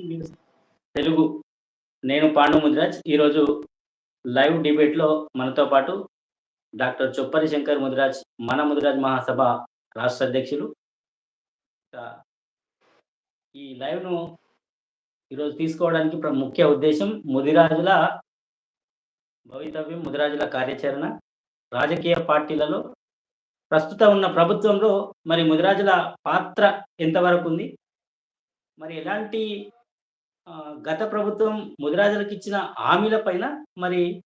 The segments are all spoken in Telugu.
తెలుగు. నేను పాండు ముదిరాజ్. ఈరోజు లైవ్ డిబేట్లో మనతో పాటు డాక్టర్ చొప్పరి శంకర్ ముదిరాజ్ మన ముదిరాజ్ మహాసభ రాష్ట్ర అధ్యక్షులు. ఈ లైవ్ను ఈరోజు తీసుకోవడానికి ముఖ్య ఉద్దేశం ముదిరాజుల భవితవ్యం ముదిరాజుల కార్యాచరణ. రాజకీయ పార్టీలలో ప్రస్తుతం ఉన్న ప్రభుత్వంలో మరి ముదిరాజుల పాత్ర ఎంతవరకు ఉంది? మరి ఎలాంటి గత ప్రభుత్వం ముదిరాజులకు ఇచ్చిన హామీల పైన మరి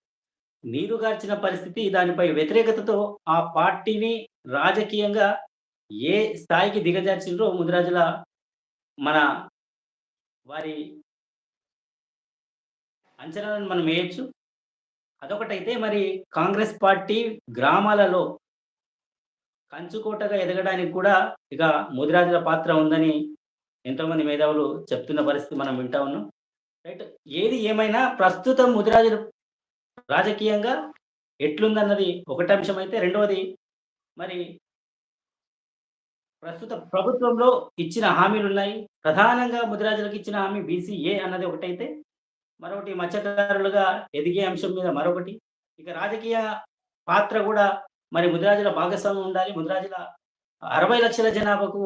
నీరుగార్చిన పరిస్థితి దానిపై వ్యతిరేకతతో ఆ పార్టీని రాజకీయంగా ఏ స్థాయికి దిగజార్చిండ్రో ముదిరాజుల మన వారి అంచనాలను మనం వేయచ్చు. అదొకటైతే మరి కాంగ్రెస్ పార్టీ గ్రామాలలో కంచుకోటగా ఎదగడానికి కూడా ఇక ముదిరాజుల పాత్ర ఉందని ఎంతోమంది మేధావులు చెప్తున్న పరిస్థితి మనం వింటా ఉన్నాం. రైట్ ఏది ఏమైనా ప్రస్తుతం ముదిరాజు రాజకీయంగా ఎట్లుందన్నది ఒకటి అంశం అయితే రెండవది మరి ప్రస్తుత ప్రభుత్వంలో ఇచ్చిన హామీలు ఉన్నాయి. ప్రధానంగా ముదిరాజులకు ఇచ్చిన హామీ బీసీఏ అన్నది ఒకటైతే మరొకటి మత్స్యకారులుగా ఎదిగే అంశం మీద మరొకటి. ఇక రాజకీయ పాత్ర కూడా మరి ముదిరాజుల భాగస్వామ్యం ఉండాలి. ముదిరాజుల అరవై లక్షల జనాభాకు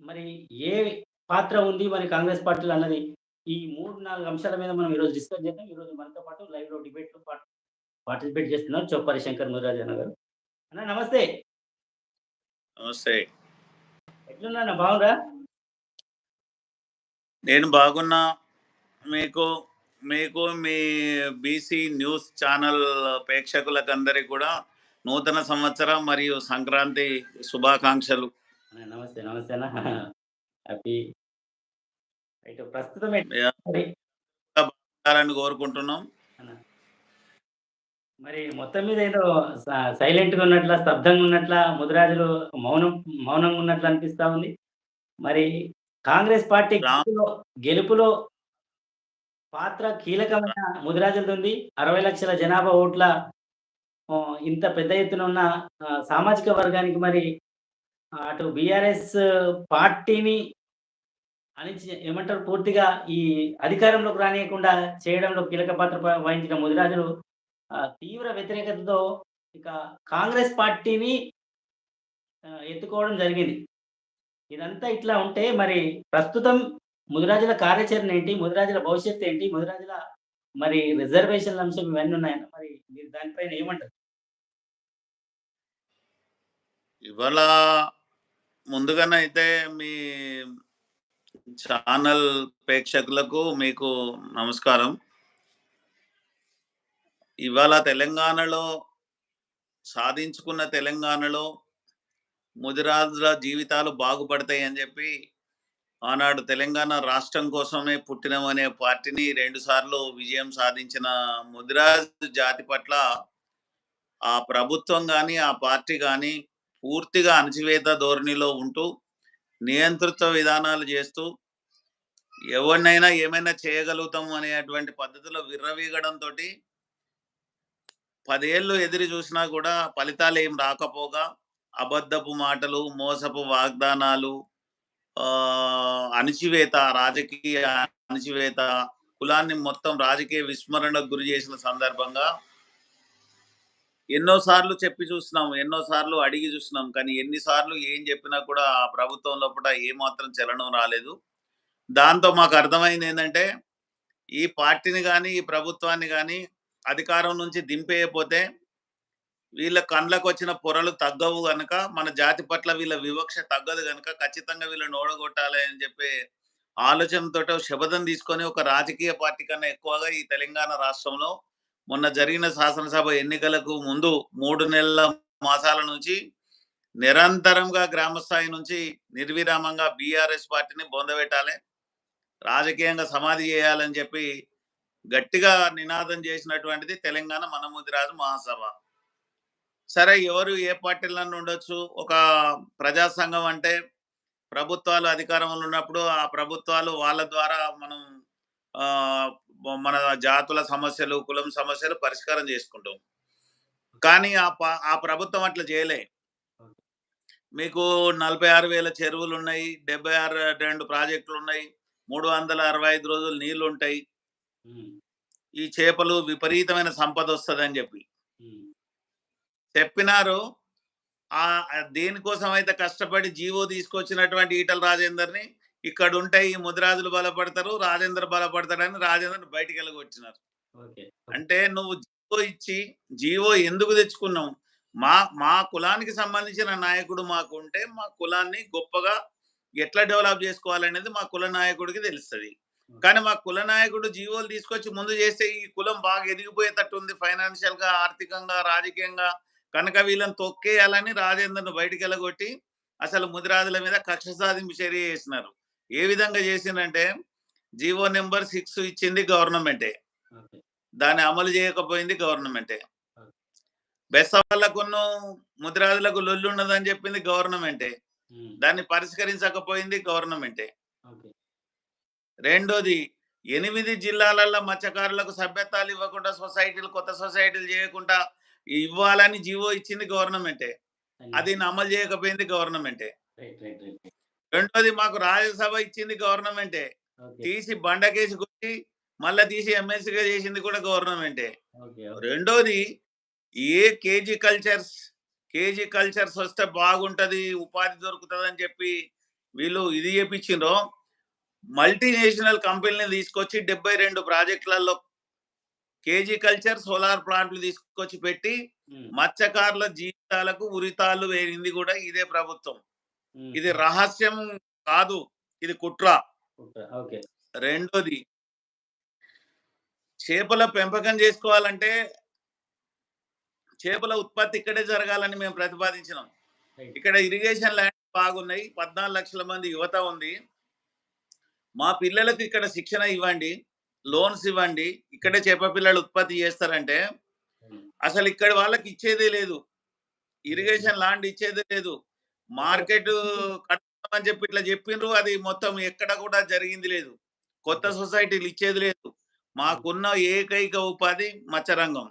మరి ఏ పాత్ర ఉంది మరి కాంగ్రెస్ పార్టీలో అన్నది ఈ మూడు నాలుగు అంశాల మీద మనం ఈరోజు డిస్కస్ చేద్దాం. ఈరోజు మనతో పాటు లైవ్లో డిబేట్లో పార్టిసిపేట్ చేస్తున్నారు చొప్పరి శంకర్ ముదిరాజ్ అన్న గారు. అన్న నమస్తే. నమస్తే. ఎట్లున్నా బాగుందా నేను బాగున్నా. మీకు మీకు మీ బీసీ న్యూస్ ఛానల్ ప్రేక్షకులకు అందరికీ కూడా నూతన సంవత్సరం మరియు సంక్రాంతి శుభాకాంక్షలు. నమస్తే నమస్తే అన్న. హ్యాపీ. రైట్ ప్రస్తుతం కోరుకుంటున్నాం. మరి మొత్తం మీద ఏదో సైలెంట్గా ఉన్నట్ల స్తబ్దంగా ఉన్నట్ల ముదిరాజులు మౌనం మౌనంగా ఉన్నట్లు అనిపిస్తా ఉంది. మరి కాంగ్రెస్ పార్టీ గెలుపులో పాత్ర కీలకమైన ముదిరాజులది ఉంది. అరవై లక్షల జనాభా ఓట్ల ఇంత పెద్ద ఎత్తున ఉన్న సామాజిక వర్గానికి మరి అటు బిఆర్ఎస్ పార్టీని అణిచి ఏమంటారు? పూర్తిగా ఈ అధికారంలోకి రానియకుండా చేయడంలో కీలక పాత్ర వహించిన ముదిరాజులు తీవ్ర వ్యతిరేకతతో ఇక కాంగ్రెస్ పార్టీని ఎత్తుకోవడం జరిగింది. ఇదంతా ఇట్లా ఉంటే మరి ప్రస్తుతం ముదిరాజుల కార్యాచరణ ఏంటి? ముదిరాజుల భవిష్యత్తు ఏంటి? ముదిరాజుల మరి రిజర్వేషన్ల అంశం ఇవన్నీ ఉన్నాయన్న మరి మీరు దానిపైన ఏమంటారు? ఇవాళ ముందుగానైతే మీ ఛానల్ ప్రేక్షకులకు మీకు నమస్కారం. ఇవాళ తెలంగాణలో సాధించుకున్న తెలంగాణలో ముదిరాజుల జీవితాలు బాగుపడతాయి అని చెప్పి ఆనాడు తెలంగాణ రాష్ట్రం కోసమే పుట్టినమనే పార్టీని రెండుసార్లు విజయం సాధించిన ముదిరాజ్ జాతి పట్ల ఆ ప్రభుత్వం కానీ ఆ పార్టీ కానీ పూర్తిగా అణచివేత ధోరణిలో ఉంటూ నియంతృత్వ విధానాలు చేస్తూ ఎవరినైనా ఏమైనా చేయగలుగుతాం అనేటువంటి పద్ధతిలో విర్రవీగడంతో పదేళ్ళు ఎదురు చూసినా కూడా ఫలితాలు ఏం రాకపోగా అబద్ధపు మాటలు మోసపు వాగ్దానాలు ఆ, అణచివేత రాజకీయ అణచివేత కులాన్ని మొత్తం రాజకీయ విస్మరణకు గురి చేసిన సందర్భంగా ఎన్నో సార్లు చెప్పి చూస్తున్నాం ఎన్నో సార్లు అడిగి చూస్తున్నాం కానీ ఎన్నిసార్లు ఏం చెప్పినా కూడా ఆ ప్రభుత్వం లోపల ఏమాత్రం చలనం రాలేదు. దాంతో మాకు అర్థమైంది ఏంటంటే ఈ పార్టీని కానీ ఈ ప్రభుత్వాన్ని కానీ అధికారం నుంచి దింపేయపోతే వీళ్ళ కండ్లకు వచ్చిన పొరలు తగ్గవు కనుక మన జాతి పట్ల వీళ్ళ వివక్ష తగ్గదు కనుక ఖచ్చితంగా వీళ్ళని ఓడగొట్టాలి అని చెప్పి ఆలోచనతో శపథం తీసుకొని ఒక రాజకీయ పార్టీ కన్నా ఎక్కువగా ఈ తెలంగాణ రాష్ట్రంలో మొన్న జరిగిన శాసనసభ ఎన్నికలకు ముందు మూడు నెలల మాసాల నుంచి నిరంతరంగా గ్రామస్థాయి నుంచి నిర్విరామంగా బీఆర్ఎస్ పార్టీని బొందబెట్టాలి రాజకీయంగా సమాధి చేయాలని చెప్పి గట్టిగా నినాదం చేసినటువంటిది తెలంగాణ మనముదిరాజు మహాసభ. సరే ఎవరు ఏ పార్టీలను ఉండొచ్చు. ఒక ప్రజా సంఘం అంటే ప్రభుత్వాలు అధికారంలో ఉన్నప్పుడు ఆ ప్రభుత్వాలు వాళ్ళ ద్వారా మనం మన జాతుల సమస్యలు కులం సమస్యలు పరిష్కారం చేసుకుంటాం. కానీ ఆ ఆ ప్రభుత్వం అట్లా చేయలే. మీకు నలభై ఆరు వేల చెరువులు ఉన్నాయి డెబ్బై ఆరు రెండు ప్రాజెక్టులు ఉన్నాయి మూడు వందల అరవై ఐదు రోజులు నీళ్ళు ఉంటాయి ఈ చేపలు విపరీతమైన సంపద వస్తుందని చెప్పి. చెప్పినారు. ఆ దేనికోసం అయితే కష్టపడి జీవో తీసుకొచ్చినటువంటి ఈటల రాజేందర్ని ఇక్కడ ఉంటాయి ఈ ముదిరాజులు బలపడతారు రాజేందర్ బలపడతాడని రాజేందర్ బయటికి వెళ్ళగొచ్చినారు అంటే నువ్వు జీవో ఇచ్చి జీవో ఎందుకు తెచ్చుకున్నావు? మా మా కులానికి సంబంధించిన నాయకుడు మాకు ఉంటే మా కులాన్ని గొప్పగా ఎట్లా డెవలప్ చేసుకోవాలనేది మా కుల నాయకుడికి తెలుస్తుంది. కానీ మా కుల నాయకుడు జీవోలు తీసుకొచ్చి ముందు చేస్తే ఈ కులం బాగా ఎదిగిపోయేటట్టు ఉంది ఫైనాన్షియల్గా ఆర్థికంగా రాజకీయంగా కనుక వీళ్ళని తొక్కేయాలని రాజేందర్ను బయటికి వెళ్ళగొట్టి అసలు ముదిరాజుల మీద కక్ష సాధింపు చర్య చేసినారు. ఏ విధంగా చేసిందంటే జీవో నెంబర్ సిక్స్ ఇచ్చింది గవర్నమెంటే. దాన్ని అమలు చేయకపోయింది గవర్నమెంటే. బెస్తవాళ్ళకును ముదిరాజులకు లొల్లు ఉన్నదని చెప్పింది గవర్నమెంటే. దాన్ని పరిష్కరించకపోయింది గవర్నమెంటే. రెండోది ఎనిమిది జిల్లాలలో మత్స్యకారులకు సభ్యత్వాలు ఇవ్వకుండా సొసైటీలు కొత్త సొసైటీలు చేయకుండా ఇవ్వాలని జీవో ఇచ్చింది గవర్నమెంటే. అది అమలు చేయకపోయింది గవర్నమెంటే. రెండోది మాకు రాజ్యసభ ఇచ్చింది గవర్నమెంటే. తీసి బండకేసి కొట్టి మళ్ళా తీసి ఎమ్మెల్సీగా చేసింది కూడా గవర్నమెంటే. రెండోది ఏ కేజీ కల్చర్స్ కేజీ కల్చర్స్ వస్తే బాగుంటది ఉపాధి దొరుకుతుంది అని చెప్పి వీళ్ళు ఇది చేపించిండ్రో మల్టీనేషనల్ కంపెనీని తీసుకొచ్చి డెబ్బై రెండు ప్రాజెక్టులలో కేజీ కల్చర్ సోలార్ ప్లాంట్లు తీసుకొచ్చి పెట్టి మత్స్యకారుల జీవితాలకు ఉరితాళ్ళు వేయింది కూడా ఇదే ప్రభుత్వం. ఇది రహస్యం కాదు ఇది కుట్ర. ఓకే. రెండోది చేపల పెంపకం చేసుకోవాలంటే చేపల ఉత్పత్తి ఇక్కడే జరగాలని మేము ప్రతిపాదించినాం. ఇక్కడ ఇరిగేషన్ ల్యాండ్ బాగున్నాయి పద్నాలుగు లక్షల మంది యువత ఉంది. మా పిల్లలకు ఇక్కడ శిక్షణ ఇవ్వండి లోన్స్ ఇవ్వండి ఇక్కడే చేప పిల్లలు ఉత్పత్తి చేస్తారంటే అసలు ఇక్కడ వాళ్ళకి ఇచ్చేదే లేదు. ఇరిగేషన్ ల్యాండ్ ఇచ్చేదే లేదు. మార్కెట్ కట్టమని చెప్పి ఇట్లా చెప్పిండ్రు అది మొత్తం ఎక్కడ కూడా జరిగింది లేదు. కొత్త సొసైటీలు ఇచ్చేది లేదు. మాకున్న ఏకైక ఉపాధి మత్స్యరంగం.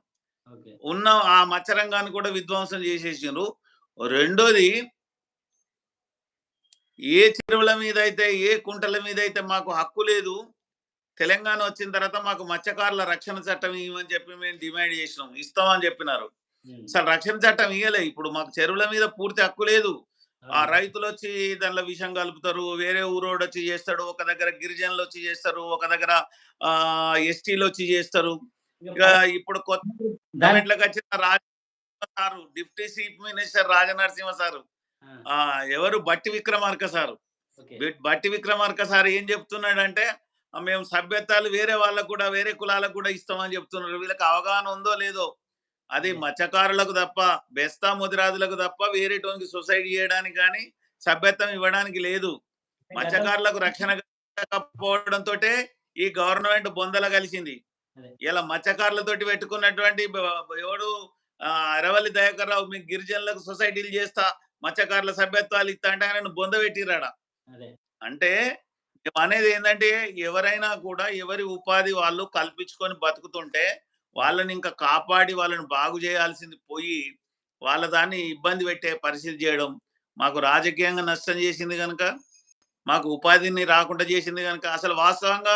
ఉన్న ఆ మత్స్యరంగాన్ని కూడా విధ్వంసం చేసేసిండ్రు. రెండోది ఏ చెరువుల మీద అయితే ఏ కుంటల మీద అయితే మాకు హక్కు లేదు తెలంగాణ వచ్చిన తర్వాత మాకు మత్స్యకారుల రక్షణ చట్టం ఇవ్వమని చెప్పి మేము డిమాండ్ చేసినాం. ఇస్తామని చెప్పినారు. అసలు రక్షణ చట్టం ఇయ్యలే. ఇప్పుడు మాకు చెరువుల మీద పూర్తి హక్కు లేదు. ఆ. రైతులు వచ్చి దానిలో విషం కలుపుతారు వేరే ఊరోడు వచ్చి చేస్తాడు ఒక దగ్గర గిరిజనులు వచ్చి చేస్తారు ఒక దగ్గర ఆ ఎస్టీలు వచ్చి చేస్తారు ఇక ఇప్పుడు కొత్త దాని గవర్నమెంట్లోకి వచ్చిన Raja sir deputy chief minister Rajanarasimha sir. ఆ, ఎవరు? బట్టి విక్రమార్క సారు. బట్టి విక్రమార్క సార్ ఏం చెప్తున్నాడంటే మేము సభ్యత్వాలు వేరే వాళ్ళకు కూడా వేరే కులాలకు కూడా ఇస్తామని చెప్తున్నారు. వీళ్ళకి అవగాహన ఉందో లేదో అది. మత్స్యకారులకు తప్ప బెస్తా ముదిరాజులకు తప్ప వేరేటోనికి సొసైటీ చేయడానికి కానీ సభ్యత్వం ఇవ్వడానికి లేదు మత్స్యకారులకు రక్షణ కాకపోవడంతో ఈ గవర్నమెంట్ బొందల కలిసింది. ఇలా మత్స్యకారులతోటి పెట్టుకున్నటువంటి ఎవడు అరవల్లి దయాకర్ రావు మీకు గిరిజనులకు సొసైటీలు చేస్తా మత్స్యకారుల సభ్యత్వాలు ఇస్తా అంటే ఆయన బొంద పెట్టిరాడ అంటే అనేది ఏంటంటే ఎవరైనా కూడా ఎవరి ఉపాధి వాళ్ళు కల్పించుకొని బతుకుతుంటే వాళ్ళని ఇంకా కాపాడి వాళ్ళని బాగు చేయాల్సింది పోయి వాళ్ళ దాన్ని ఇబ్బంది పెట్టే పరిస్థితి చేయడం మాకు రాజకీయంగా నష్టం చేసింది కనుక మాకు ఉపాధిని రాకుండా చేసింది కనుక అసలు వాస్తవంగా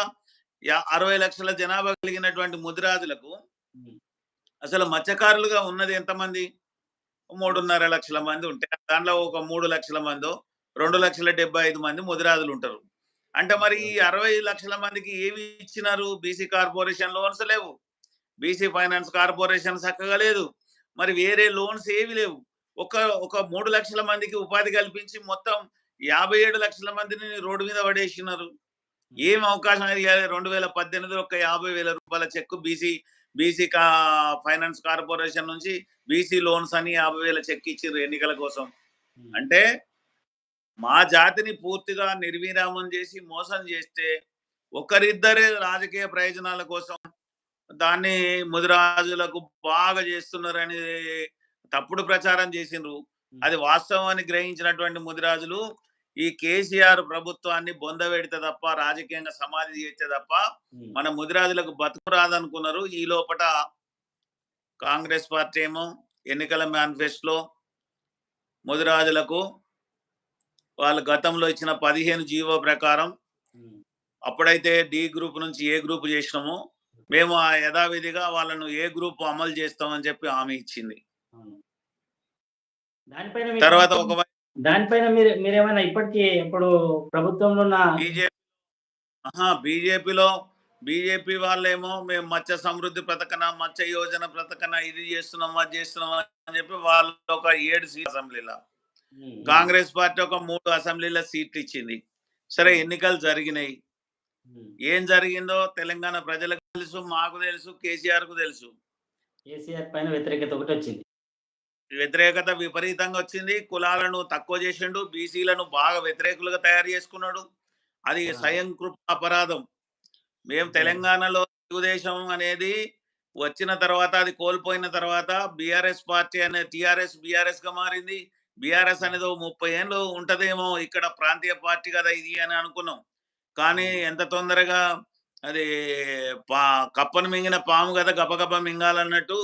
అరవై లక్షల జనాభా కలిగినటువంటి ముదిరాజులకు అసలు మత్స్యకారులుగా ఉన్నది ఎంతమంది? మూడున్నర లక్షల మంది ఉంటే దాంట్లో ఒక మూడు లక్షల మందో రెండు లక్షల డెబ్బై ఐదు మంది ముదిరాజులు ఉంటారు. అంటే మరి ఈ అరవై లక్షల మందికి ఏమి ఇచ్చినారు? బీసీ కార్పొరేషన్ లోన్స్ లేవు. బీసీ ఫైనాన్స్ కార్పొరేషన్ చక్కగా లేదు. మరి వేరే లోన్స్ ఏవి లేవు. ఒక ఒక మూడు లక్షల మందికి ఉపాధి కల్పించి మొత్తం యాభై ఏడు లక్షల మందిని రోడ్డు మీద పడేసినారు. ఏం అవకాశం కాదు. రెండు వేల పద్దెనిమిది ఒక యాభై వేల రూపాయల చెక్ బీసీ బీసీ కా ఫైనాన్స్ కార్పొరేషన్ నుంచి బీసీ లోన్స్ అని యాభై వేల చెక్ ఇచ్చారు ఎన్నికల కోసం. అంటే మా జాతిని పూర్తిగా నిర్విరామం చేసి మోసం చేస్తే ఒకరిద్దరే రాజకీయ ప్రయోజనాల కోసం దాన్ని ముదిరాజులకు బాగా చేస్తున్నారని తప్పుడు ప్రచారం చేసిండ్రు. అది వాస్తవాన్ని గ్రహించినటువంటి ముదిరాజులు ఈ కేసీఆర్ ప్రభుత్వాన్ని బొందబెడితే తప్ప రాజకీయంగా సమాధి చేస్తే తప్ప మన ముదిరాజులకు బతుకు రాదనుకున్నారు. ఈ లోపట కాంగ్రెస్ పార్టీ ఏమో ఎన్నికల మేనిఫెస్టోలో ముదిరాజులకు వాళ్ళు గతంలో ఇచ్చిన పదిహేను జీవో ప్రకారం అప్పుడైతే డి గ్రూప్ నుంచి ఏ గ్రూప్ చేసినామో మేము ఆ యథావిధిగా వాళ్ళను ఏ గ్రూప్ అమలు చేస్తామని చెప్పి హామీ ఇచ్చింది. దానిపైన తర్వాత ఒక దానిపైన మీరు మీరేమైనా ఇప్పటికీ ఇప్పుడు ప్రభుత్వంలో ఉన్న బీజేపీ బీజేపీలో బీజేపీ వాళ్ళేమో మేము మత్స్య సమృద్ధి పథకన మత్స్య యోజన పథకన ఇది చేస్తున్నాం అది చేస్తున్నాం అని చెప్పి వాళ్ళు ఒక ఏడు సీట్ అసెంబ్లీలో కాంగ్రెస్ పార్టీ ఒక మూడు అసెంబ్లీల సీట్లు ఇచ్చింది సరే ఎన్నికలు జరిగినాయి. ఏం జరిగిందో తెలంగాణ ప్రజలకు తెలుసు మాకు తెలుసు కేసీఆర్కు తెలుసు. కేసీఆర్ పైన వ్యతిరేకత ఒకటి వచ్చింది వ్యతిరేకత విపరీతంగా వచ్చింది. కులాలను తక్కువ చేసిండు బీసీలను బాగా వ్యతిరేకులుగా తయారు చేసుకున్నాడు. అది. స్వయం కృప అపరాధం. మేము తెలంగాణలో తెలుగుదేశం అనేది వచ్చిన తర్వాత అది కోల్పోయిన తర్వాత బీఆర్ఎస్ పార్టీ అనే టిఆర్ఎస్ బీఆర్ఎస్గా మారింది. బీఆర్ఎస్ అనేది ముప్పై ఏళ్ళు ఉంటదేమో ఇక్కడ ప్రాంతీయ పార్టీ కదా ఇది అని అనుకున్నాం. కానీ ఎంత తొందరగా అది పా కప్పను మింగిన పాము కదా గబగబ మింగాలన్నట్టు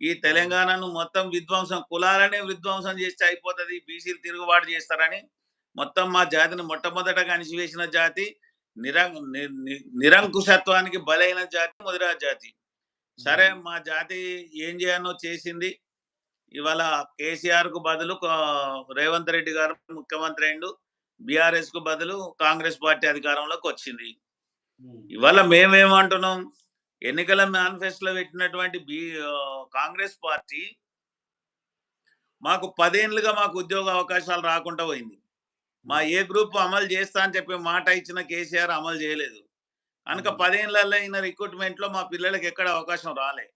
ఈ తెలంగాణను మొత్తం విధ్వంసం కులాలనే విధ్వంసం చేస్తే అయిపోతుంది. బీసీలు తిరుగుబాటు చేస్తారని మొత్తం మా జాతిని మొట్టమొదటగా అణిచివేసిన జాతి నిరం నిరంకుశత్వానికి బలైన జాతి ముదిరా జాతి. సరే మా జాతి ఏం చేయాలో చేసింది. ఇవాళ కేసీఆర్కు బదులు రేవంత్ రెడ్డి గారు ముఖ్యమంత్రి అయిండు బీఆర్ఎస్కు బదులు కాంగ్రెస్ పార్టీ అధికారంలోకి వచ్చింది. ఇవాళ మేమేమంటున్నాం? ఎన్నికల మేనిఫెస్టోలో పెట్టినటువంటి బి కాంగ్రెస్ పార్టీ మాకు పదేళ్ళుగా మాకు ఉద్యోగ అవకాశాలు రాకుండా పోయింది. మా ఏ గ్రూప్ అమలు చేస్తా అని చెప్పి మాట ఇచ్చిన కేసీఆర్ అమలు చేయలేదు. కనుక ఉమ్. పదేళ్ళలో అయిన రిక్రూట్మెంట్లో మా పిల్లలకి ఎక్కడ అవకాశం రాలే.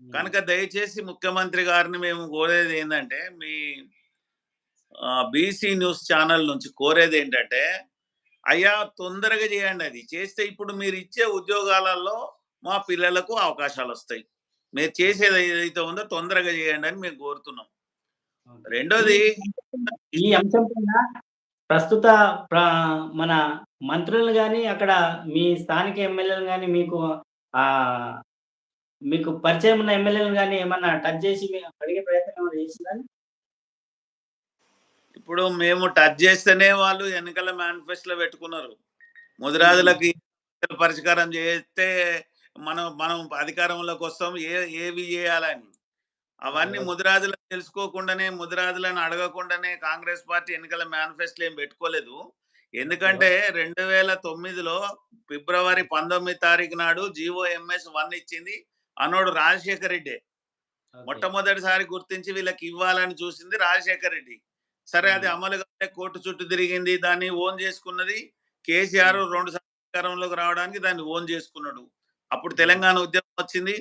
కనుక దయచేసి ముఖ్యమంత్రి గారిని మేము కోరేది ఏంటంటే మీ బీసీ న్యూస్ ఛానల్ నుంచి కోరేది ఏంటంటే అయ్యా తొందరగా చేయండి అది. చేస్తే ఇప్పుడు మీరు ఇచ్చే ఉద్యోగాలలో మా పిల్లలకు అవకాశాలు వస్తాయి. మీరు చేసేది ఏదైతే ఉందో తొందరగా చేయండి అని మేము కోరుతున్నాం. రెండోది ఈ అంశం ప్రస్తుత ప్ర- మన మంత్రులను కానీ అక్కడ మీ స్థానిక ఎమ్మెల్యేలు కానీ మీకు ఆ మీకు పరిచయం ఉన్న ఎమ్మెల్యేలు కానీ ఏమన్నా టచ్ చేసి అడిగే ప్రయత్నం చేసిందని ఇప్పుడు మేము టచ్ చేస్తేనే వాళ్ళు ఎన్నికల మేనిఫెస్టోలో పెట్టుకున్నారు. ముదిరాజులకి పరిష్కారం చేస్తే మనం మనం అధికారంలోకి వస్తాం. ఏ ఏవి చేయాలని అవన్నీ అవును. ముదిరాజులకు తెలుసుకోకుండానే ముదిరాజులను అడగకుండానే కాంగ్రెస్ పార్టీ ఎన్నికల మేనిఫెస్టో ఏం పెట్టుకోలేదు. ఎందుకంటే రెండు వేల తొమ్మిదిలో ఫిబ్రవరి పంతొమ్మిది తారీఖు నాడు జిఓ ఎంఎస్ వన్ ఇచ్చింది అనోడు రాజశేఖర్ రెడ్డి. మొట్టమొదటిసారి గుర్తించి వీళ్ళకి ఇవ్వాలని చూసింది రాజశేఖర్ రెడ్డి. సరే అది. అమలు కాలే, కోర్టు చుట్టూ తిరిగింది దాన్ని ఓన్ చేసుకున్నది కేసీఆర్ రెండు సార్లు అధికారంలోకి రావడానికి దాన్ని ఓన్ చేసుకున్నాడు. అప్పుడు తెలంగాణ ఉద్యమం వచ్చింది.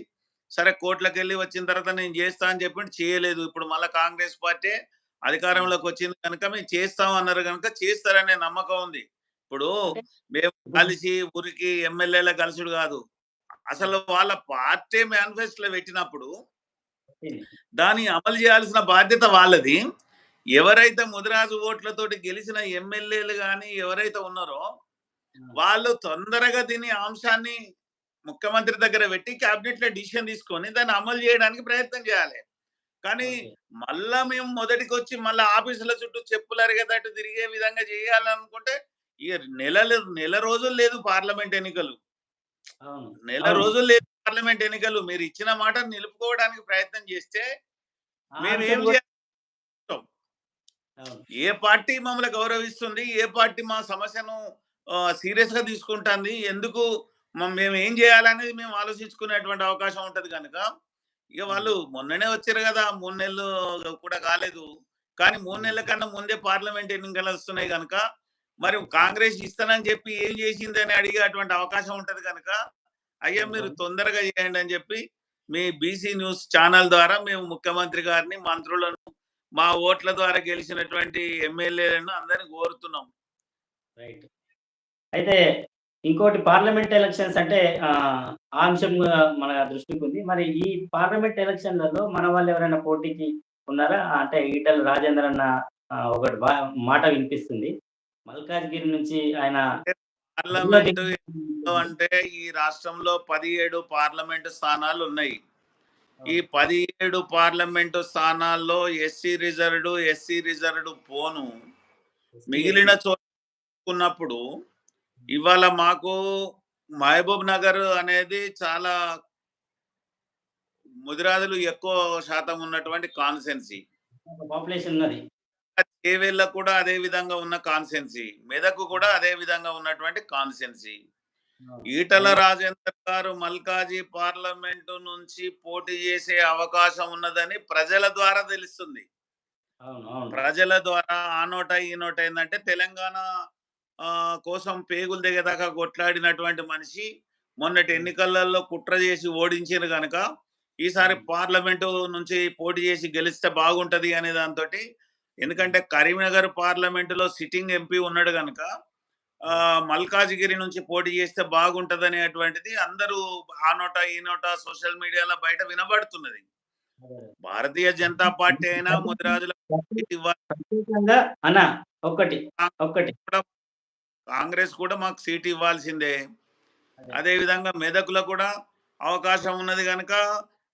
సరే కోర్టులకు వెళ్ళి వచ్చిన తర్వాత నేను చేస్తా అని చెప్పి చేయలేదు. ఇప్పుడు మళ్ళీ కాంగ్రెస్ పార్టీ అధికారంలోకి వచ్చింది కనుక మేము చేస్తాం అన్నారు కనుక చేస్తారనే నమ్మకం ఉంది. ఇప్పుడు మేము కలిసి ఊరికి ఎమ్మెల్యేల కలుసుడు కాదు. అసలు వాళ్ళ పార్టీ మేనిఫెస్టోలో పెట్టినప్పుడు దాన్ని అమలు చేయాల్సిన బాధ్యత వాళ్ళది. ఎవరైతే ముదిరాజు ఓట్లతోటి గెలిచిన ఎమ్మెల్యేలు కానీ ఎవరైతే ఉన్నారో వాళ్ళు తొందరగా దీని అంశాన్ని ముఖ్యమంత్రి దగ్గర పెట్టి కేబినెట్లో డిసిషన్ తీసుకొని దాన్ని అమలు చేయడానికి ప్రయత్నం చేయాలి. కానీ మళ్ళా మేము మొదటికి వచ్చి మళ్ళీ ఆఫీసుల చుట్టూ చెప్పులు అరిగేటట్టు తిరిగే విధంగా చేయాలనుకుంటే ఇక నెల నెల రోజులు లేదు పార్లమెంట్ ఎన్నికలు. నెల. రోజులు లేదు పార్లమెంట్ ఎన్నికలు. మీరు ఇచ్చిన మాట నిలుపుకోవడానికి ప్రయత్నం చేస్తే మేము ఏం చేయాలి. ఏ పార్టీ మమ్మల్ని గౌరవిస్తుంది? ఏ పార్టీ మా సమస్యను సీరియస్గా తీసుకుంటుంది? ఎందుకు మేము ఏం చేయాలనేది మేము ఆలోచించుకునేటువంటి అవకాశం ఉంటది కనుక ఇక వాళ్ళు మొన్ననే వచ్చారు కదా మూడు నెలలు కూడా కాలేదు. కానీ మూడు నెలల కన్నా ముందే పార్లమెంట్ ఎన్నికలు వస్తున్నాయి కనుక మరి కాంగ్రెస్ ఇస్తానని చెప్పి ఏం చేసింది అని అడిగేటువంటి అవకాశం ఉంటది కనుక అయ్యా మీరు తొందరగా చేయండి అని చెప్పి మీ బీసీ న్యూస్ ఛానల్ ద్వారా మేము ముఖ్యమంత్రి గారిని మంత్రులను మా ఓట్ల ద్వారా గెలిచినటువంటి ఎమ్మెల్యేలను అందరిని కోరుతున్నాం. రైట్ అయితే ఇంకోటి పార్లమెంట్ ఎలక్షన్స్ అంటే ఆ అంశం మన దృష్టికి ఉంది. మరి ఈ పార్లమెంట్ ఎలక్షన్లలో మన వాళ్ళు ఎవరైనా పోటీకి ఉన్నారా? అంటే ఈటల రాజేందర్ అన్న ఒకటి మాట వినిపిస్తుంది. మల్కాజ్గిరి నుంచి ఆయన పార్లమెంట్ అంటే ఈ రాష్ట్రంలో పదిహేడు పార్లమెంటు స్థానాలు ఉన్నాయి. ఈ పదిహేడు పార్లమెంటు స్థానాల్లో ఎస్సీ రిజర్వ్డ్ ఎస్సీ రిజర్వ్డ్ పోను. మిగిలిన చోటుకున్నప్పుడు ఇవాళ మాకు మహబూబ్ నగర్ అనేది చాలా ముదిరాజులు ఎక్కువ శాతం ఉన్నటువంటి కాన్సెన్సీ పాపులేషన్ ఉన్నది. చేవేళ్ళ కూడా అదే విధంగా ఉన్న కాన్సెన్సీ మెదకు కూడా అదే విధంగా ఉన్నటువంటి కాన్సెన్సీ ఈటల రాజేందర్ గారు మల్కాజీ పార్లమెంటు నుంచి పోటీ చేసే అవకాశం ఉన్నదని ప్రజల ద్వారా తెలుస్తుంది. ప్రజల ద్వారా ఆ నోట ఈ నోట ఏంటంటే తెలంగాణ కోసం పేగులు దిగేదాకా కొట్లాడినటువంటి మనిషి మొన్నటి ఎన్నికలలో కుట్ర చేసి ఓడించారు కనుక ఈసారి పార్లమెంటు నుంచి పోటీ చేసి గెలిస్తే బాగుంటది అనే దాంతో ఎందుకంటే కరీంనగర్ పార్లమెంటులో సిట్టింగ్ ఎంపీ ఉన్నాడు కనుక మల్కాజిగిరి నుంచి పోటీ చేస్తే బాగుంటది అనేటువంటిది అందరూ ఆ నోట ఈ నోట సోషల్ మీడియాలో బయట వినబడుతున్నది. భారతీయ జనతా పార్టీ అయినా ముదిరాజుల కాంగ్రెస్ కూడా మాకు సీట్ ఇవ్వాల్సిందే. అదే. విధంగా మెదకులో కూడా అవకాశం ఉన్నది కనుక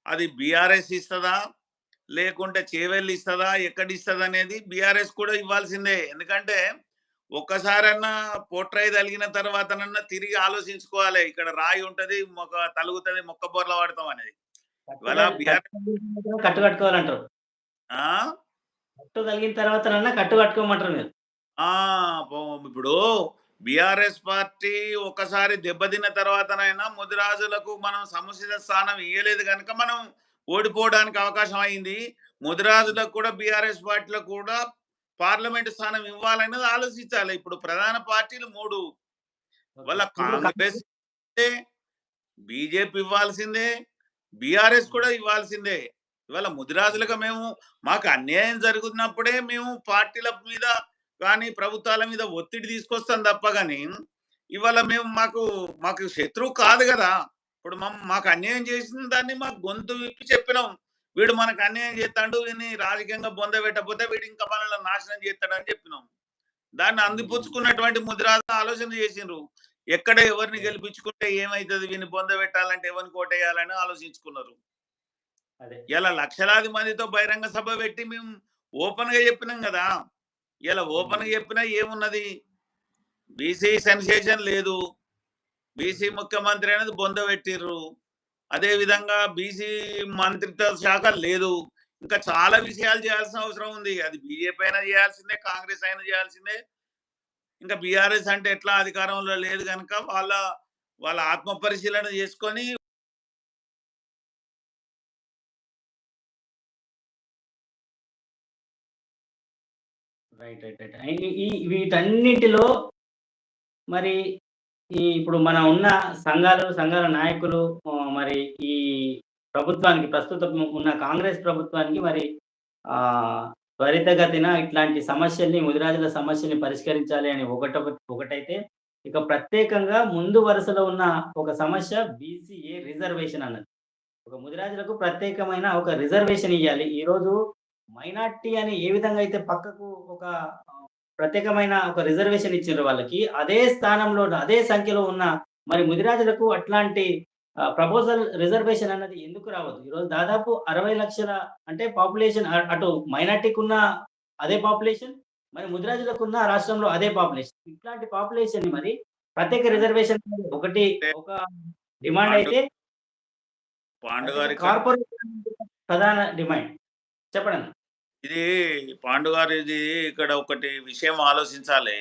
అది బీఆర్ఎస్ ఇస్తుందా? లేకుంటే చేవెళ్ళి ఇస్తుందా? ఎక్కడ ఇస్తుంది అనేది బీఆర్ఎస్ కూడా ఇవ్వాల్సిందే. ఎందుకంటే ఒక్కసారన్నా పోట్రాయి తలిగిన తర్వాతనన్నా తిరిగి ఆలోచించుకోవాలి. ఇక్కడ రాయి ఉంటది మొక్క తలుగుతుంది మొక్క బొర్ల పడతాం అనేది. ఇవాళ బీఆర్ కట్టు కట్టుకోవాలంటారు ఆ? కట్టు కలిగిన తర్వాత కట్టు కట్టుకోమంటారు మీరు ఇప్పుడు బిఆర్ఎస్ పార్టీ ఒకసారి దెబ్బతిన్న తర్వాతనైనా ముదిరాజులకు మనం సముచిత స్థానం ఇవ్వలేదు కనుక మనం ఓడిపోవడానికి అవకాశం అయింది. ముదిరాజులకు కూడా బిఆర్ఎస్ పార్టీలో కూడా పార్లమెంట్ స్థానం ఇవ్వాలనేది ఆలోచించాలి. ఇప్పుడు ప్రధాన పార్టీలు మూడు. వాళ్ళ కాంగ్రెస్ బీజేపీ ఇవ్వాల్సిందే బీఆర్ఎస్ కూడా ఇవ్వాల్సిందే. ఇవాళ ముదిరాజులుగా మేము మాకు అన్యాయం జరుగుతున్నప్పుడే మేము పార్టీల మీద కానీ ప్రభుత్వాల మీద ఒత్తిడి తీసుకొస్తాం తప్ప కానీ ఇవాళ మేము మాకు మాకు శత్రువు కాదు కదా. ఇప్పుడు మాకు అన్యాయం చేసిన దాన్ని మాకు గొంతు విప్పి చెప్పినాం. వీడు మనకు అన్యాయం చేస్తాడు వీడిని రాజకీయంగా బొంద పెట్టకపోతే వీడు ఇంకా మనల్ని నాశనం చేస్తాడని చెప్పినాం. దాన్ని అందిపుచ్చుకున్నటువంటి ముద్రాజు ఆలోచన చేసిండ్రు. ఎక్కడ ఎవరిని గెలిపించుకుంటే ఏమైతుంది? వీని బొంద పెట్టాలంటే ఎవరిని కోటేయాలని ఆలోచించుకున్నారు. అదే. ఇలా లక్షలాది మందితో బహిరంగ సభ పెట్టి మేము ఓపెన్గా చెప్పినాం కదా. ఇలా ఓపెన్గా చెప్పినా ఏమున్నది? బీసీ సెన్సేషన్ లేదు. బీసీ ముఖ్యమంత్రి అనేది బొంద పెట్టిర్రు. అదే విధంగా బీసీ మంత్రిత్వ శాఖ లేదు. ఇంకా చాలా విషయాలు చేయాల్సిన అవసరం ఉంది. అది బీజేపీ అయినా చేయాల్సిందే కాంగ్రెస్ అయినా చేయాల్సిందే. ఇంకా బీఆర్ఎస్ అంటే ఎట్లా అధికారంలో లేదు కనుక వాళ్ళ వాళ్ళ ఆత్మ పరిశీలన చేసుకొని రైట్ రైట్ రైట్ ఈ వీటన్నిటిలో మరి ఈ ఇప్పుడు మన ఉన్న సంఘాలు సంఘాల నాయకులు మరి ఈ ప్రభుత్వానికి ప్రస్తుతం ఉన్న కాంగ్రెస్ ప్రభుత్వానికి మరి ఆ త్వరితగతిన ఇట్లాంటి సమస్యల్ని ముదిరాజుల సమస్యల్ని పరిష్కరించాలి అని ఒకట ఒకటైతే ఇక ప్రత్యేకంగా ముందు వరుసలో ఉన్న ఒక సమస్య బీసీఏ రిజర్వేషన్ అన్నది. ఒక ముదిరాజులకు ప్రత్యేకమైన ఒక రిజర్వేషన్ ఇవ్వాలి ఈరోజు మైనార్టీ అని ఏ విధంగా అయితే పక్కకు ఒక ప్రత్యేకమైన ఒక రిజర్వేషన్ ఇచ్చిండ్రు వాళ్ళకి అదే స్థానంలో అదే సంఖ్యలో ఉన్న మరి ముదిరాజులకు అట్లాంటి ప్రపోజల్ రిజర్వేషన్ అన్నది ఎందుకు రావద్దు ఈరోజు దాదాపు అరవై లక్షల అంటే పాపులేషన్ అటు మైనార్టీకి ఉన్న అదే పాపులేషన్ మరి ముదిరాజులకు ఉన్న రాష్ట్రంలో అదే పాపులేషన్ ఇట్లాంటి పాపులేషన్ని మరి ప్రత్యేక రిజర్వేషన్ ఒకటి ఒక డిమాండ్ అయితే కార్పొరేషన్ ప్రధాన డిమాండ్ చెప్పండి. ఇది పాండు గారు ఇది ఇక్కడ ఒకటి విషయం ఆలోచించాలి.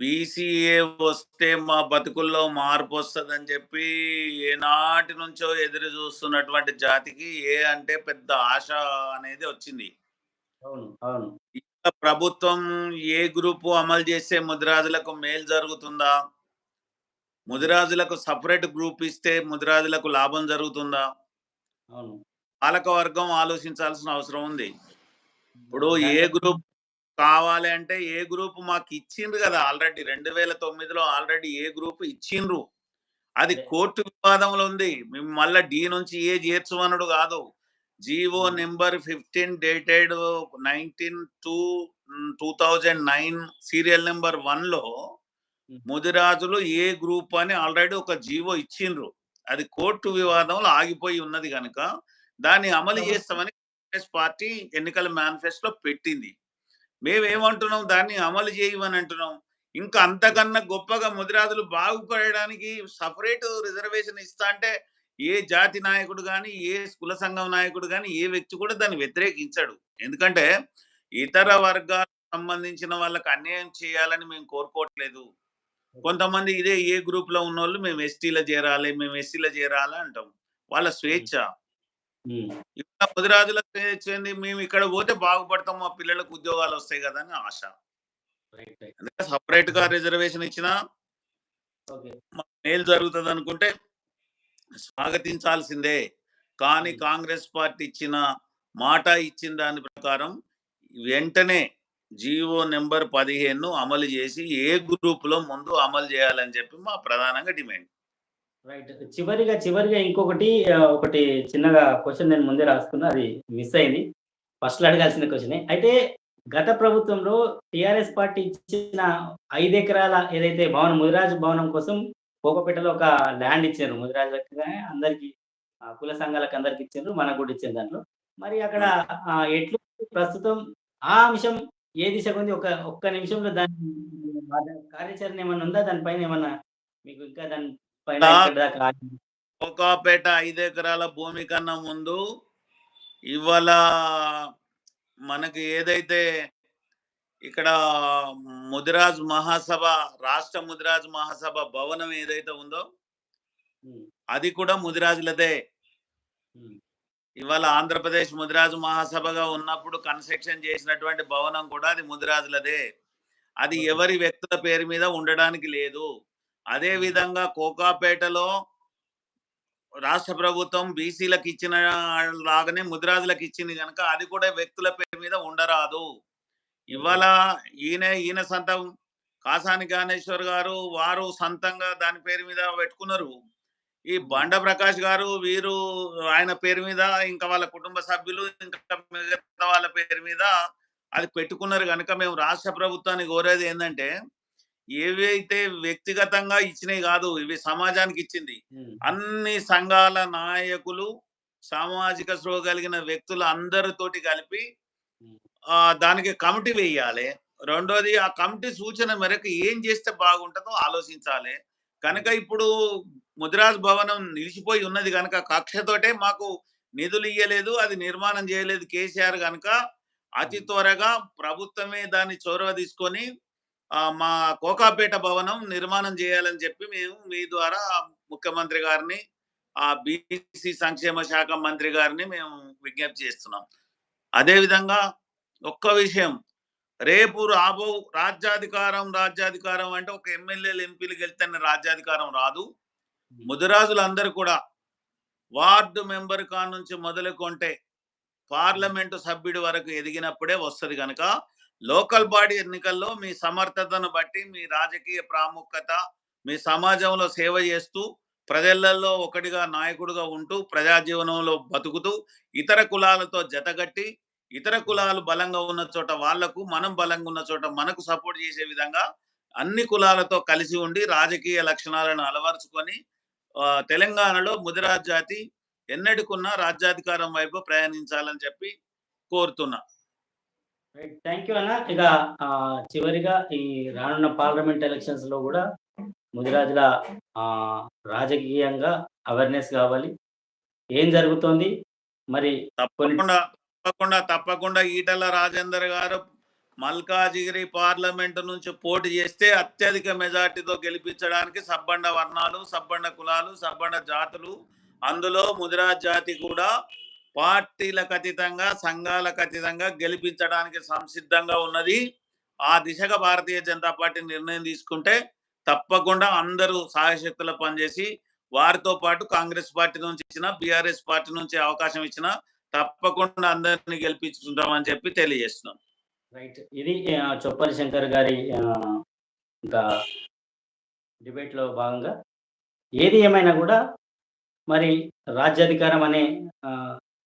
బీసీఏ వస్తే మా బతుకుల్లో మార్పు వస్తుందని చెప్పి ఏనాటి నుంచో ఎదురు చూస్తున్నటువంటి జాతికి ఏ అంటే పెద్ద ఆశ అనేది వచ్చింది. ప్రభుత్వం ఏ గ్రూపు అమలు చేస్తే ముదిరాజులకు మేలు జరుగుతుందా? ముదిరాజులకు సపరేట్ గ్రూప్ ఇస్తే ముదిరాజులకు లాభం జరుగుతుందా? పాలక వర్గం ఆలోచించాల్సిన అవసరం ఉంది. ఇప్పుడు ఏ గ్రూప్ కావాలి అంటే ఏ గ్రూప్ మాకు ఇచ్చిండ్రు కదా ఆల్రెడీ రెండు వేల తొమ్మిదిలో ఆల్రెడీ ఏ గ్రూప్ ఇచ్చిండ్రు అది. కోర్టు వివాదంలో ఉంది మేము మళ్ళా డి నుంచి ఏ చేర్చమనుడు కాదు GO. Number fifteen dated nineteen two two thousand nine serial number వన్లో Hmm. ముదిరాజులు ఏ గ్రూప్ అని ఆల్రెడీ ఒక జీవో ఇచ్చిండ్రు అది కోర్టు వివాదంలో ఆగిపోయి ఉన్నది కనుక దాన్ని అమలు. చేస్తామని కాంగ్రెస్ పార్టీ ఎన్నికల మేనిఫెస్టో పెట్టింది మేమేమంటున్నాం? దాన్ని అమలు చేయమని అంటున్నాం ఇంకా అంతకన్నా గొప్పగా ముదిరాజులు బాగుపడడానికి సపరేట్ రిజర్వేషన్ ఇస్తా అంటే ఏ జాతి నాయకుడు కానీ ఏ కుల సంఘం నాయకుడు కానీ ఏ వ్యక్తి కూడా దాన్ని వ్యతిరేకించడు. ఎందుకంటే ఇతర వర్గాలకు సంబంధించిన వాళ్ళకి అన్యాయం చేయాలని మేము కోరుకోవట్లేదు. కొంతమంది ఇదే ఏ గ్రూప్లో ఉన్న వాళ్ళు మేము ఎస్టీలో చేరాలి మేము ఎస్సీలో చేరాలి అంటాం. వాళ్ళ స్వేచ్ఛ. ఇక్కడ ముదిరాజుల స్వేచ్ఛ ఏంది మేము ఇక్కడ పోతే బాగుపడతాం మా పిల్లలకు ఉద్యోగాలు వస్తాయి కదా అని ఆశ. సపరేట్గా రిజర్వేషన్ ఇచ్చినా మేలు జరుగుతుంది అనుకుంటే స్వాగతించాల్సిందే. కానీ. కాంగ్రెస్ పార్టీ ఇచ్చిన మాట ఇచ్చిన దాని ప్రకారం వెంటనే జీవో నెంబర్ పదిహేను అమలు చేసి ఏ గ్రూప్లో ముందు అమలు చేయాలని చెప్పి మా ప్రధానంగా డిమాండ్. రైట్ చివరిగా చివరిగా ఇంకొకటి ఒకటి చిన్నగా క్వశ్చన్ నేను ముందే రాసుకున్నా అది మిస్ అయింది. ఫస్ట్లో అడగాల్సిన క్వశ్చనే అయితే గత ప్రభుత్వంలో టిఆర్ఎస్ పార్టీ ఇచ్చిన ఐదు ఎకరాల ఏదైతే భవనం ముదిరాజు భవనం కోసం కోకపేటలో ఒక ల్యాండ్ ఇచ్చారు. ముదిరాజులకు అందరికి కుల సంఘాలకు అందరికి ఇచ్చారు. మనకు కూడా ఇచ్చారు దాంట్లో. మరి అక్కడ ఎట్లు ప్రస్తుతం ఆ అంశం ఏ దిశకు ఉంది? ఒక ఒక్క నిమిషంలో దాని కార్యాచరణ ఏమైనా ఉందా? దానిపైన ఏమన్నా మీకు ఇంకా దాని కోకాపేట ఐదు ఎకరాల భూమి కన్నా ముందు ఇవాళ మనకి ఏదైతే ఇక్కడ ముదిరాజ్ మహాసభ రాష్ట్ర ముదిరాజ్ మహాసభ భవనం ఏదైతే ఉందో అది కూడా ముదిరాజులదే. ఇవాళ ఆంధ్రప్రదేశ్ ముదిరాజు మహాసభగా ఉన్నప్పుడు కన్స్ట్రక్షన్ చేసినటువంటి భవనం కూడా అది ముదిరాజులదే. అది. ఎవరి వ్యక్తుల పేరు మీద ఉండడానికి లేదు. అదే విధంగా కోకాపేటలో రాష్ట్ర ప్రభుత్వం బీసీలకు ఇచ్చిన లాగానే ముదిరాజులకు ఇచ్చింది కనుక అది కూడా వ్యక్తుల పేరు మీద ఉండరాదు. ఇవాళ ఈయన ఈయన సొంతం కాసాని జ్ఞానేశ్వర్ గారు వారు సొంతంగా దాని పేరు మీద పెట్టుకున్నారు. ఈ బండ ప్రకాష్ గారు వీరు ఆయన పేరు మీద ఇంకా వాళ్ళ కుటుంబ సభ్యులు ఇంకా మిగతా వాళ్ళ పేరు మీద అది పెట్టుకున్నారు కనుక మేము రాష్ట్ర ప్రభుత్వాన్ని కోరేది ఏంటంటే ఏవైతే వ్యక్తిగతంగా ఇచ్చినవి కాదు ఇవి సమాజానికి ఇచ్చింది. అన్ని సంఘాల నాయకులు సామాజిక స్పృహ కలిగిన వ్యక్తులు అందరితోటి కలిపి ఆ, దానికి కమిటీ వేయాలి. రెండోది ఆ కమిటీ సూచన మేరకు ఏం చేస్తే బాగుంటుందో ఆలోచించాలి. కనుక ఇప్పుడు ముదిరాజ్ భవనం నిలిచిపోయి ఉన్నది కనుక కక్షతోటే మాకు నిధులు ఇయ్యలేదు అది నిర్మాణం చేయలేదు కేసీఆర్ కనుక అతి త్వరగా ప్రభుత్వమే దాన్ని చొరవ తీసుకొని మా కోకాపేట భవనం నిర్మాణం చేయాలని చెప్పి మేము మీ ద్వారా ముఖ్యమంత్రి గారిని ఆ బీసీ సంక్షేమ శాఖ మంత్రి గారిని మేము విజ్ఞప్తి చేస్తున్నాం. అదే విధంగా ఒక్క విషయం రేపు రాబో రాజ్యాధికారం రాజ్యాధికారం అంటే ఒక ఎమ్మెల్యేలు ఎంపీలు గెలితేనే రాజ్యాధికారం రాదు. ముదిరాజులందరూ కూడా వార్డు మెంబర్ కా నుంచి మొదలుకొంటే పార్లమెంటు సభ్యుడి వరకు ఎదిగినప్పుడే వస్తది కనుక లోకల్ బాడీ ఎన్నికల్లో మీ సమర్థతను బట్టి మీ రాజకీయ ప్రాముఖ్యత మీ సమాజంలో సేవ చేస్తూ ప్రజలలో ఒకటిగా నాయకుడిగా ఉంటూ ప్రజా జీవనంలో బతుకుతూ ఇతర కులాలతో జతగట్టి ఇతర కులాలు బలంగా ఉన్న చోట వాళ్ళకు మనం బలంగా ఉన్న చోట మనకు సపోర్ట్ చేసే విధంగా అన్ని కులాలతో కలిసి ఉండి రాజకీయ లక్షణాలను అలవరుచుకొని తెలంగాణలో ముదిరాజ్ జాతి ఎన్నటికున్నా రాజ్యాధికారం వైపు ప్రయాణించాలని చెప్పి కోరుతున్నా. థ్యాంక్ యూ అన్న. ఇక ఆ, చివరిగా ఈ రానున్న పార్లమెంట్ ఎలక్షన్స్లో కూడా ముదిరాజుల రాజకీయంగా అవేర్నెస్ కావాలి. ఏం జరుగుతోంది? మరి తప్పకుండా తప్పకుండా తప్పకుండా ఈటల రాజేందర్ గారు మల్కాజిగిరి పార్లమెంటు నుంచి పోటీ చేస్తే అత్యధిక మెజార్టీతో గెలిపించడానికి సబ్బండ వర్ణాలు సబ్బండ కులాలు సబ్బండ జాతులు అందులో ముదిరాజ్ జాతి కూడా పార్టీలకు అతీతంగా సంఘాలకు అతీతంగా గెలిపించడానికి సంసిద్ధంగా ఉన్నది ఆ దిశగా భారతీయ జనతా పార్టీ నిర్ణయం తీసుకుంటే తప్పకుండా అందరూ సహాయశక్తులు పనిచేసి వారితో పాటు కాంగ్రెస్ పార్టీ నుంచి ఇచ్చిన బీఆర్ఎస్ పార్టీ నుంచి అవకాశం ఇచ్చిన తప్పకుండా అందరినీ గెలిపించుకుంటామని చెప్పి తెలియజేస్తున్నాం. రైట్ ఇది చొప్పల్ శంకర్ గారి ఇంకా డిబేట్లో భాగంగా ఏది ఏమైనా కూడా మరి రాజ్యాధికారం అనే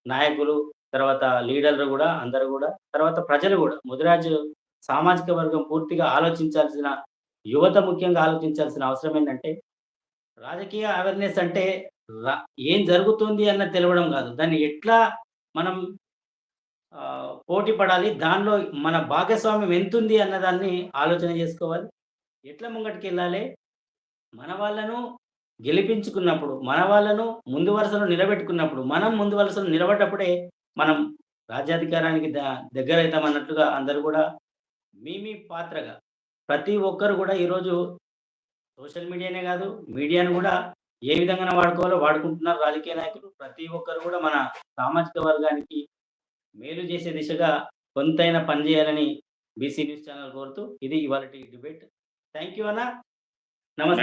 నాయకులు తర్వాత లీడర్లు కూడా అందరూ కూడా తర్వాత ప్రజలు కూడా. ముదిరాజు సామాజిక వర్గం పూర్తిగా ఆలోచించాల్సిన యువత ముఖ్యంగా ఆలోచించాల్సిన అవసరం ఏంటంటే రాజకీయ అవేర్నెస్ అంటే ఏం జరుగుతుంది అన్న తెలవడం కాదు. దాన్ని ఎట్లా మనం పోటీ పడాలి దానిలో మన భాగస్వామ్యం ఎంతుంది అన్నదాన్ని ఆలోచన చేసుకోవాలి. ఎట్లా ముంగటికెళ్ళాలి? మన వాళ్ళను గెలిపించుకున్నప్పుడు, మన వాళ్ళను ముందు వరుసలో నిలబెట్టుకున్నప్పుడు, మనం ముందు వరుసలో నిలబడ్డప్పుడే మనం రాజ్యాధికారానికి ద దగ్గరైతామన్నట్లుగా అందరూ కూడా మీ మీ పాత్రగా ప్రతి ఒక్కరు కూడా ఈరోజు సోషల్ మీడియానే కాదు మీడియాను కూడా ఏ విధంగా వాడుకోవాలో వాడుకుంటున్నారు రాజకీయ నాయకులు. ప్రతి ఒక్కరు కూడా మన సామాజిక వర్గానికి మేలు చేసే దిశగా కొంతైనా పనిచేయాలని బీసీ న్యూస్ ఛానల్ కోరుతూ ఇది ఇవాళ డిబేట్. థ్యాంక్ యూ అన్న. నమస్తే.